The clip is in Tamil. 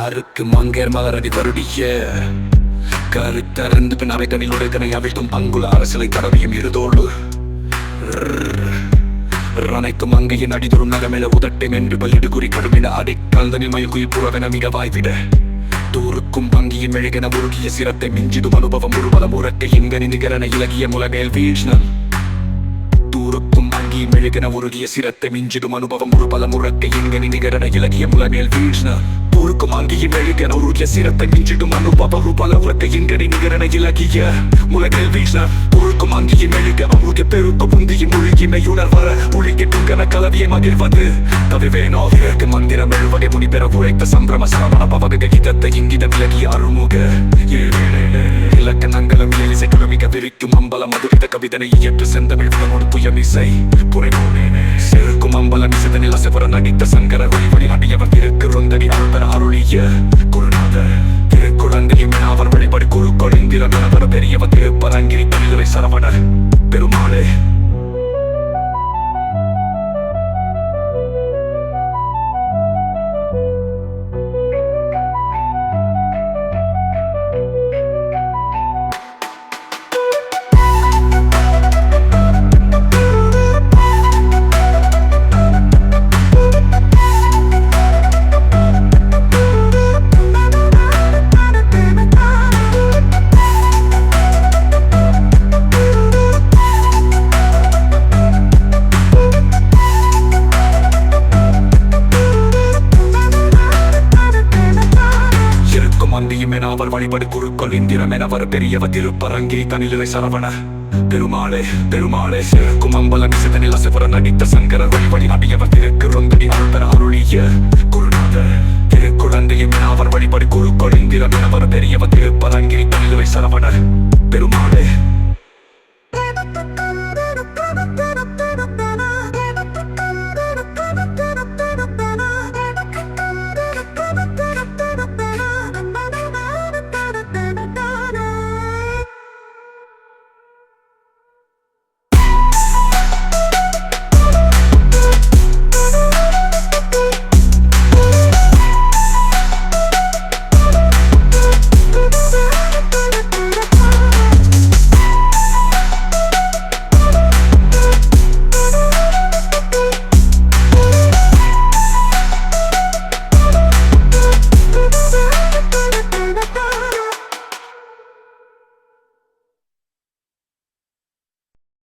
ஆருக்கு மங்கேர் மலரடி தருடிய. கருத்தருந்து பின் அவைத்தனில் உடைத்தனை அவிழ்த்தும் பங்குல அரசியலை தடவியும் இருதோடு. அனைத்தும் அங்கையின் அடிதொரும் நகமேல உதட்டை மென்று பல்லிடு குறி கடுமின அடி கல்தனில் மயக்குயில் புறவென மிக வாய்விட தூருக்கும் பங்கு பங்கியின் மெழுகென முருகிய சிரத்தை மிஞ்சிடும் அனுபவம் முழுபல முரட்டை இங்கனி நிகரன இலகிய முலமேல் வீஷ்ணன் தூருக்கும் அங்கி மெழுகென உருகிய சிரத்தை மிஞ்சிடும் அனுபவம் ஒரு பல இங்கனி நிகரன இலகிய முலமேல் வீஷ்ணன் தூருக்கும் அங்கி மெழுகென உருகிய சிரத்தை மிஞ்சிடும் அனுபவ ஒரு பல முறக்கை இங்கனி நிகரன இலகிய முலமேல் வீழ்ன தூருக்கும் அங்கி மெழுக உருகிய பெருக்க புந்தியின் முழுகிமை உணர்வர உழுகி துங்கன கலவியை மகிழ்வது. தவிவேனோ விவேக மந்திரம் எழுவகை முனி பெற உழைத்த சம்பிரம சரவண பவக கீதத்தை விரிக்கும் அம்பலம் மதுரித கவிதனை இயற்று செந்தமிழ் புலனோடு புயமிசை புரைமோனேனே செருக்கும் அம்பலம் இசைதனில் அசைவர நடித்த சங்கர வழிவழி அடியவர் திருக்கு ரொந்தடி அருள்பெற அருளிய குருநாத திருக்குழந்தையும் அவர் அவர் வழிபடு குருக்கள் இந்திரம் என அவர் பெரியவர் திருப்பரங்கி தனிலை சரவண பெருமாளே பெருமாளே சிறக்கும் அம்பலம் சிதனில் அசைவர நடித்த சங்கர வழிபடி அடியவர் திருக்கு ரொந்தடி அருள்பெற அருளிய குருநாத திருக்குழந்தையும் என அவர் வழிபடு குருக்கள் இந்திரம் என அவர் பெரியவர் திருப்பரங்கி தனிலை சரவண பெருமாளே